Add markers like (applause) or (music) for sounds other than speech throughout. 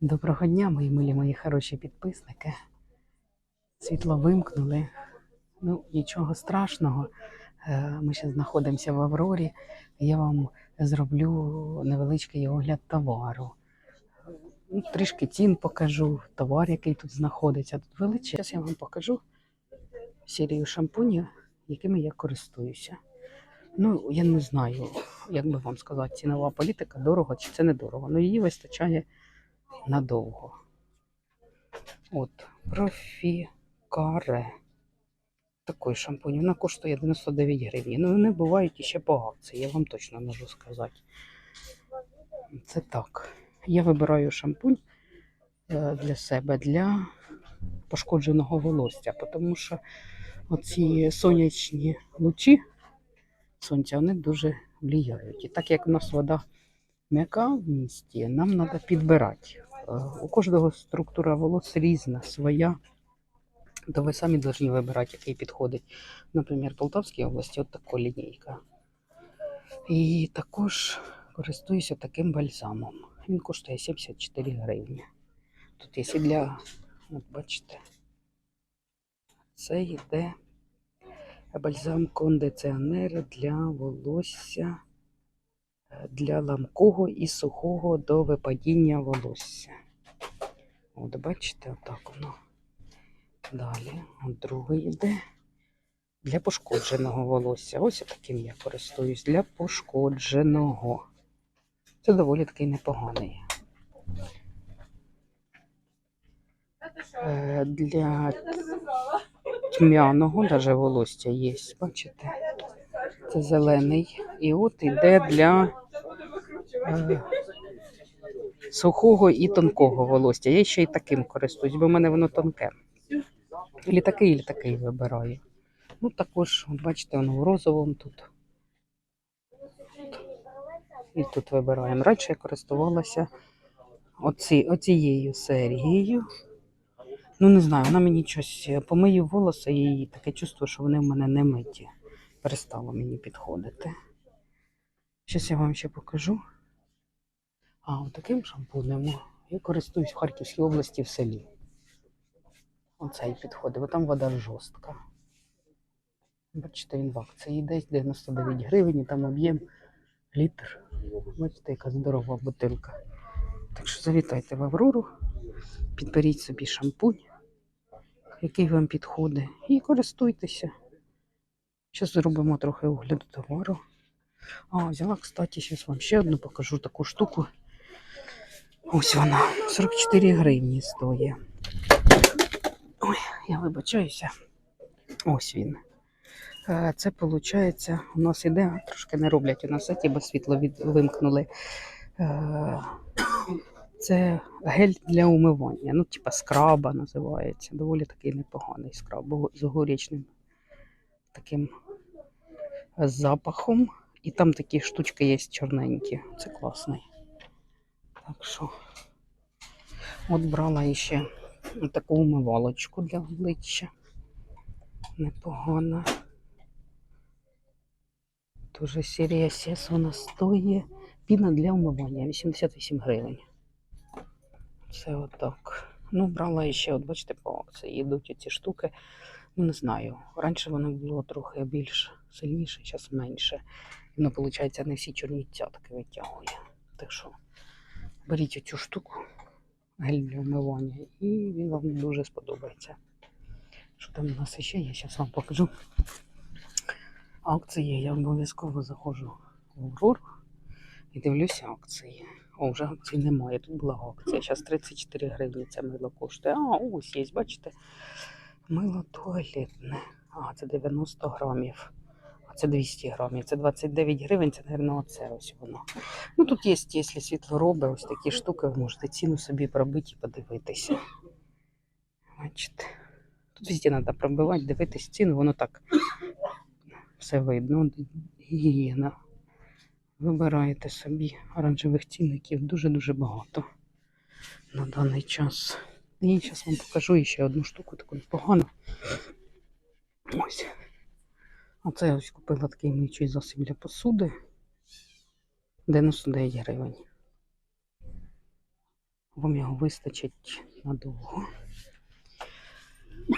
Доброго дня, мої милі, мої хороші підписники. Світло вимкнули. Ну, нічого страшного. Е, Ми ще знаходимося в Аврорі. Я вам зроблю невеличкий огляд товару. Ну, Трішки цін покажу, товар, який тут знаходиться. Тут величезний. Зараз я вам покажу серію шампунів, якими я користуюся. Ну, я не знаю, як би вам сказати, цінова політика, дорого чи це недорого. Ну, її вистачає надовго. От, профікаре. Такий шампунь. Вона коштує 99 гривень. Ну, вони бувають іще по акції, я вам точно можу сказати. Це так. Я вибираю шампунь е, для себе для пошкодженого волосся, тому що оці сонячні лучі сонця вони дуже влияють. І так як в нас вода м'яка в місті, нам треба підбирати. Е, У кожного структура волос різна, своя. То ви самі повинні вибирати, який підходить. Наприклад, в Полтавській області от така лінійка. І також користуюся таким бальзамом. Він коштує 74 гривні. Тут є для, от бачите, це йде бальзам кондиціонер для волосся для ламкого і сухого до випадіння волосся. От бачите, отак воно. Далі, от другий йде для пошкодженого волосся. Ось таким я користуюсь для пошкодженого. Це доволі такий непоганий. Е, Для тьмяного даже волосся є, бачите? Це зелений. І от іде для е, сухого і тонкого волосся. Я ще й таким користуюсь, бо в мене воно тонке. Ілі такий, ілі такий вибираю. Ну, також, бачите, воно в розовому тут. І тут вибираємо. Раніше я користувалася оці, оцією серією. Ну, не знаю, вона мені щось помию волоси і таке чувство, що вони в мене не миті. Перестало мені підходити. Зараз я вам ще покажу. А, от шампунем я користуюсь в Харківській області в селі. Оцей підходить, бо там вода жорстка. Бачите, він в акції десь 99 гривень, і там об'єм літр. Бачите, яка здорова бутилка. Так що завітайте в Аврору, підберіть собі шампунь, який вам підходить, і користуйтеся. Зараз зробимо трохи огляду товару. А, взяла, кстати, зараз вам ще одну покажу таку штуку. Ось вона, 44 гривні стоїть. Ой, я вибачаюся. Ось він. Е, Це виходить, у нас іде, трошки не роблять у нас сайті, бо світло від, вимкнули. Е, Це гель для умивання. Ну, типа скраба називається. Доволі такий непоганий скраб, з горічним таким запахом. І там такі штучки є чорненькі. Це класний. Так що, от брала ще таку умивалочку для обличчя. Непогана. Дуже серія Сес вона стоїть. Піна для умивання 88 гривень. Це отак. Ну, брала ще, от бачите, по акції йдуть ці штуки. Ну, не знаю. Раніше воно було трохи більш сильніше, зараз менше. Воно, виходить, не всі чорні цятки витягує. Так що беріть оцю штуку, гель для вмивання, і він вам дуже сподобається. Що там у нас ще є, зараз вам покажу. Акції я обов'язково заходжу в Аврору і дивлюся акції. О, вже акцій немає. Тут була акція. Зараз 34 гривні це мило коштує. А, ось є, бачите? Мило туалетне. А, це 90 грамів. А це 200 грамів. Це 29 гривень, це, мабуть, оце ось воно. Ну тут є, якщо світло робить, ось такі штуки, ви можете ціну собі пробити і подивитися. Бачите. Тут везде треба пробивати, дивитись ціну, воно так все видно. Гігієна. Вибираєте собі оранжевих цінників дуже-дуже багато на даний час. І зараз вам покажу ще одну штуку, таку непогану. Ось. Оце я ось купила такий миючий засіб для посуди. 99 гривень. Вам його вистачить надовго.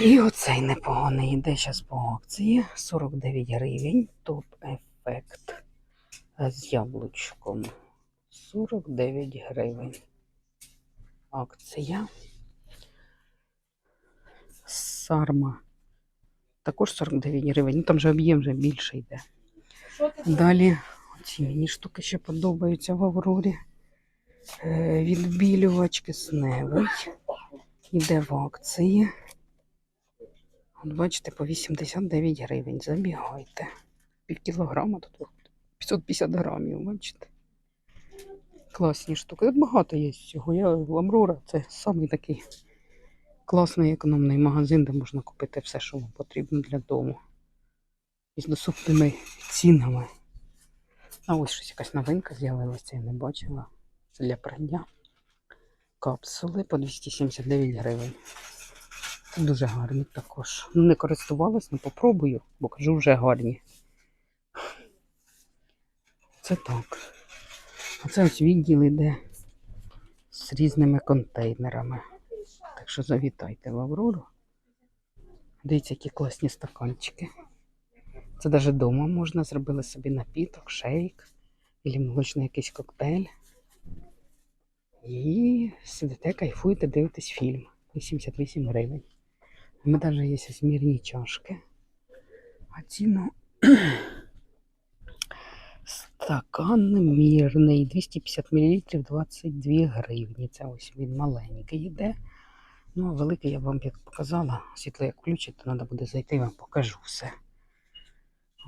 І оцей непоганий йде зараз по акції. 49 гривень. Топ ефект з яблучком. 49 гривень. Акція. Сарма. Також 49 гривень. Ну там же об'єм вже більше йде. Далі ці мені штуки ще подобаються в Аврорі. Е, Відбілювач кисневий. Іде в акції. От бачите, по 89 гривень. Забігайте. Пів кілограма тут 550 грамів, бачите. Класні штуки. Тут багато є цього. Я в Амрора це самий такий класний економний магазин, де можна купити все, що вам потрібно для дому. Із доступними цінами. А ось щось якась новинка з'явилася, я не бачила. Це для прання. Капсули по 279 гривень. Дуже гарні також. Ну, не користувалась, але попробую, бо кажу, вже гарні. Це так. А це ось відділ іде з різними контейнерами. Так що завітайте в Аврору. Дивіться, які класні стаканчики. Це навіть вдома можна зробити собі напіток, шейк, або молочний якийсь коктейль. І сидите, кайфуєте, дивитесь фільм. 88 гривень. У мене навіть є ось мірні чашки. А ціну (clears throat) стакан мірний. 250 мл 22 гривні. Це ось він маленький йде. Ну, а великий я вам як показала. Світло як включить, то треба буде зайти і вам покажу все.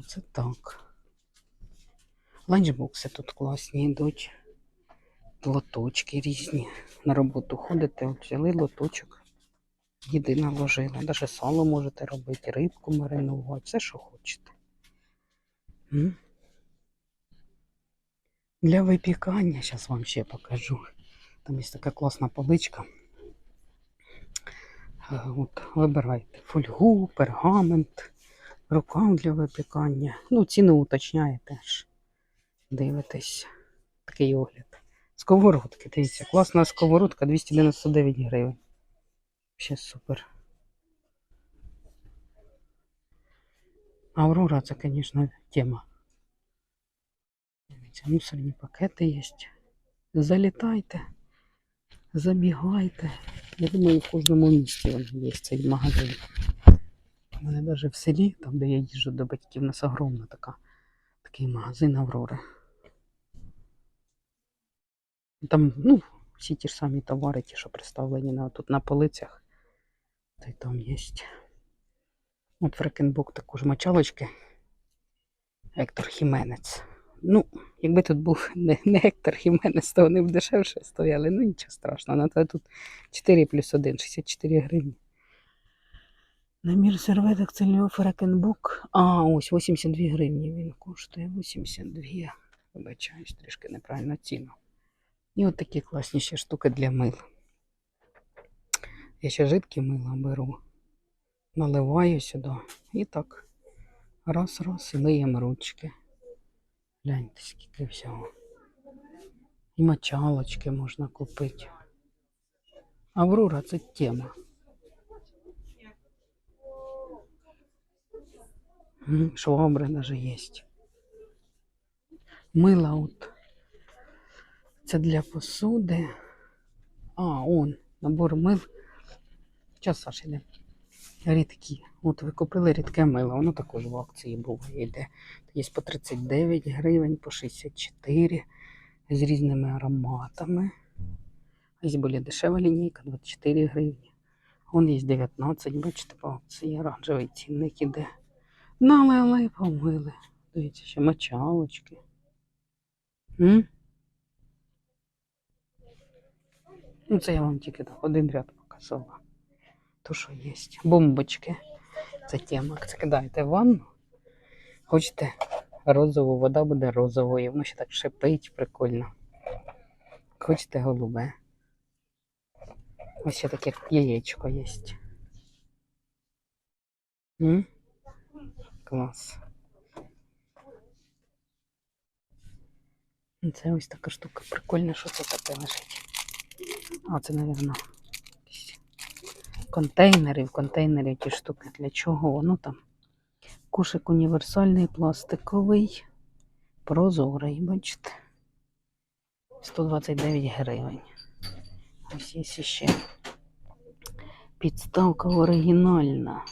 Оце так. Ланчбокси тут класні йдуть. Лоточки різні. На роботу ходите, взяли лоточок. Їди наложили. Навіть сало можете робити, рибку маринувати, все, що хочете. М? Для випікання, зараз вам ще покажу. Там є така класна поличка. Е, От, вибирайте фольгу, пергамент, рукав для випікання. Ну, ціну уточняєте ж. Дивитесь. Такий огляд. Сковородки, дивіться, класна сковородка 299 гривень. Ще супер. Аврора це, звісно, тема. Дивіться, мусорні пакети є. Залітайте, забігайте. Я думаю, в кожному місті є цей магазин. У мене навіть в селі, там, де я їжджу до батьків, у нас огромна така, такий магазин Аврора. Там, ну, всі ті ж самі товари, ті, що представлені на, тут на полицях. Та й там є. От Фрекенбок також мочалочки. Гектор Хіменець. Ну, якби тут був (laughs) не, не Гектор Хіменець, то вони б дешевше стояли. Ну нічого страшного. На те тут 4 плюс 1, 64 гривні. Намір серветок цільного Фрекенбук. А, ось 82 гривні він коштує. 82. Вибачаюсь, трішки неправильно ціну. І от такі класні ще штуки для мил. Я ще жидкі мила беру, наливаю сюди і так раз-раз і миємо ручки. Гляньте, скільки всього. І мочалочки можна купити. Аврора це тема. Швабри навіть є. Мила от. Це для посуди. А, он, набор мил. Час Саша йде. Рідкі. От ви купили рідке мило, воно також в акції буває йде. Є по 39 гривень, по 64 з різними ароматами. Є більш дешева лінійка, 24 гривні. Вон є 19, бачите, по акції оранжевий цінник іде. Налили, помили. Дивіться, ще мочалочки. Ну, це я вам тільки так один ряд показала. То, що є. Бомбочки. Це тема. В ванну. Хочете розову, вода буде розовою. Воно ще так шипить, прикольно. Хочете голубе. Ось ще таке яєчко є. М? Клас. Це ось така штука. Прикольно, що це таке лежить. А, це, якісь контейнери, в контейнері ті штуки. Для чого воно там? Кошик універсальний, пластиковий, прозорий, бачите. 129 гривень. Ось є ще підставка оригінальна.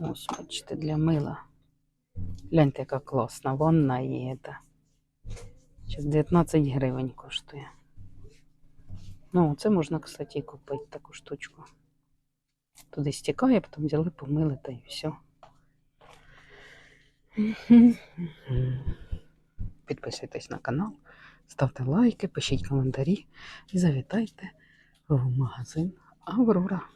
Ось, бачите, для мила. Гляньте, яка класна. Ванна є. Зараз 19 гривень коштує. Ну, це можна, кстати, купити таку штучку. Туди стікає, потім взяли, помили та і все. Підписуйтесь на канал, ставте лайки, пишіть коментарі і завітайте в магазин Аврора.